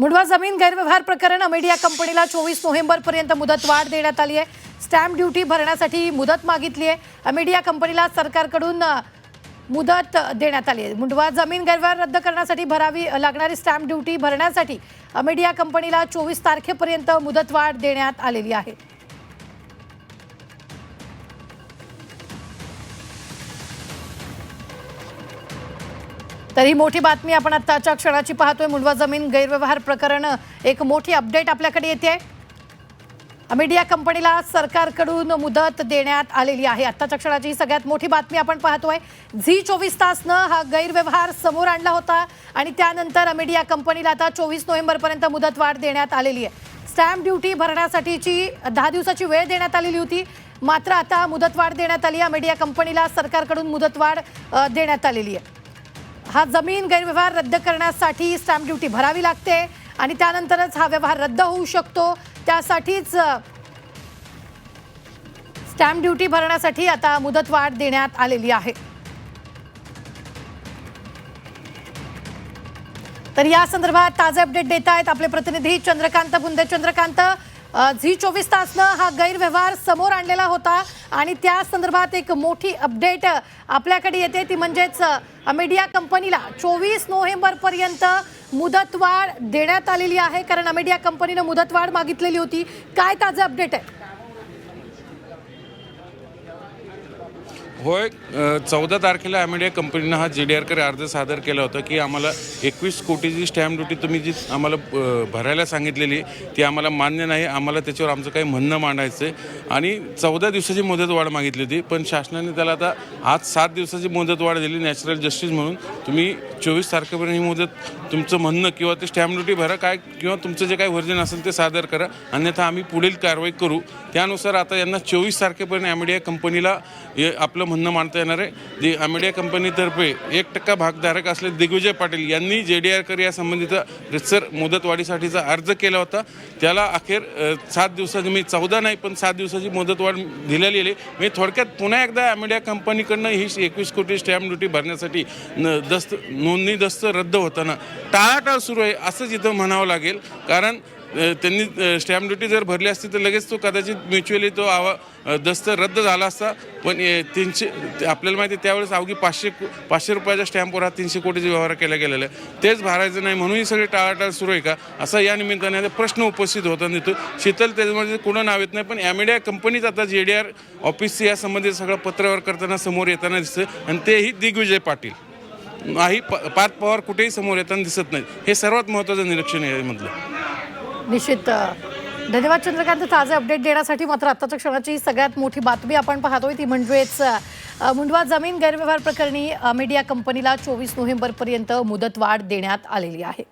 मुंडवा जमीन गैरव्यवहार प्रकरण अमेडिया कंपनीला चोवीस नोव्हेंबरपर्यंत मुदतवाढ देण्यात आली आहे. स्टॅम्प ड्युटी भरण्यासाठी मुदत मागितली आहे. अमेडिया कंपनीला सरकारकडून मुदत देण्यात आली आहे. मुंडवा जमीन गैरव्यवहार रद्द करण्यासाठी भरावी लागणारी स्टॅम्प ड्युटी भरण्यासाठी अमेडिया कंपनीला चोवीस तारखेपर्यंत मुदतवाढ देण्यात आलेली आहे. तर ही मोठी बातमी आपण आत्ताच्या क्षणाची पाहतोय. मुंडवा जमीन गैरव्यवहार प्रकरण एक मोठी अपडेट आपल्याकडे येते. अमेडिया कंपनीला सरकारकडून मुदत देण्यात आलेली आहे. आत्ताच्या क्षणाची ही सगळ्यात मोठी बातमी आपण पाहतोय. झी चोवीस तासनं हा गैरव्यवहार समोर आणला होता आणि त्यानंतर अमेडिया कंपनीला आता चोवीस नोव्हेंबरपर्यंत मुदतवाढ देण्यात आलेली आहे. स्टॅम्प ड्युटी भरण्यासाठीची दहा दिवसाची वेळ देण्यात आलेली होती. मात्र आता मुदतवाढ देण्यात आली. आहे मीडिया कंपनीला सरकारकडून मुदतवाढ देण्यात आलेली आहे. हा जमीन गैरव्यवहार रद्द करण्यासाठी स्टॅम्प ड्युटी भरावी लागते आणि त्यानंतरच हा व्यवहार रद्द होऊ शकतो. त्यासाठीच स्टॅम्प ड्युटी भरण्यासाठी आता मुदतवाढ देण्यात आलेली आहे. तर या संदर्भात ताजे अपडेट देत आहेत आपले प्रतिनिधी चंद्रकांत बुंदे. चंद्रकांत झी चोवीस तासनं हा गैरव्यवहार समोर आणलेला होता आणि त्या संदर्भात एक मोठी अपडेट आपल्याकडे येते. ती म्हणजेच अमेडिया कंपनीला चोवीस नोव्हेंबरपर्यंत मुदतवाढ देण्यात आलेली आहे. कारण अमेडिया कंपनीनं मुदतवाढ मागितलेली होती. काय ताजं अपडेट आहे? होय चौदा तारखेला ॲमेडिया कंपनीनं हा जी डी आरकडे अर्ज सादर केला होता की आम्हाला एकवीस कोटीची स्टॅम्प ड्युटी तुम्ही जी आम्हाला भरायला सांगितलेली ती आम्हाला मान्य नाही आम्हाला त्याच्यावर आमचं काही म्हणणं मांडायचं आहे आणि चौदा दिवसाची मुदतवाढ मागितली होती पण शासनाने त्याला आता आज सात दिवसाची मुदतवाढ दिली नॅचरल जस्टिस म्हणून. तुम्ही चोवीस तारखेपर्यंत ही मुदत तुमचं म्हणणं किंवा ते स्टॅम्प ड्युटी भरा काय किंवा तुमचं जे काही व्हर्जन असेल ते सादर करा. अन्यथा आम्ही पुढील कारवाई करू. त्यानुसार आता यांना चोवीस तारखेपर्यंत ॲमेडिया कंपनीला आपलं म्हणणं मांडता येणार आहे. जे ॲमेडिया कंपनीतर्फे एक टक्का भागधारक असलेले दिग्विजय पाटील यांनी जे डी आरकर या संबंधीचा रितसर मुदतवाढीसाठीचा अर्ज केला होता. त्याला अखेर सात दिवसाची मी चौदा नाही पण सात दिवसाची मुदतवाढ दिलेली आहे. मी थोडक्यात पुन्हा एकदा ॲमेडिया कंपनीकडनं ही एकवीस कोटी स्टॅम्प ड्युटी भरण्यासाठी न दस्त नोंदणी दस्त रद्द होताना टाळाटाळ सुरू आहे असंच इथं म्हणावं लागेल. कारण त्यांनी स्टॅम्प ड्युटी जर भरली असती तर लगेच तो कदाचित म्युच्युअली तो आवा दस्त रद्द झाला असता. पण तीनशे ते आपल्याला माहिती आहे त्यावेळेस अवघी पाचशे पाचशे रुपयाच्या स्टॅम्पवर हा तीनशे कोटीचा व्यवहार केला गेलेला आहे. तेच भरायचं नाही म्हणून सगळे टाळाटाळ सुरू आहे का? असा या निमित्ताने प्रश्न उपस्थित होता देतो शीतल त्याच्यामध्ये कुणं नाव येत नाही पण ॲमेडिया कंपनीच आता जे डी आर ऑफिसचं या संबंधित सगळं पत्रव्यवहार करताना समोर येताना दिसतं आणि तेही दिग्विजय पाटील. नाही प पाच पवार कुठेही समोर येताना दिसत नाही हे सर्वात महत्त्वाचं निरीक्षण आहे यामधलं निश्चित. धन्यवाद चंद्रकांत. ताजे अपडेट देण्यासाठी मात्र आत्ताच्या क्षणाची सगळ्यात मोठी बातमी आपण पाहतोय ती म्हणजेच मुंडवा जमीन गैरव्यवहार प्रकरणी मीडिया कंपनीला चोवीस नोव्हेंबरपर्यंत मुदतवाढ देण्यात आलेली आहे.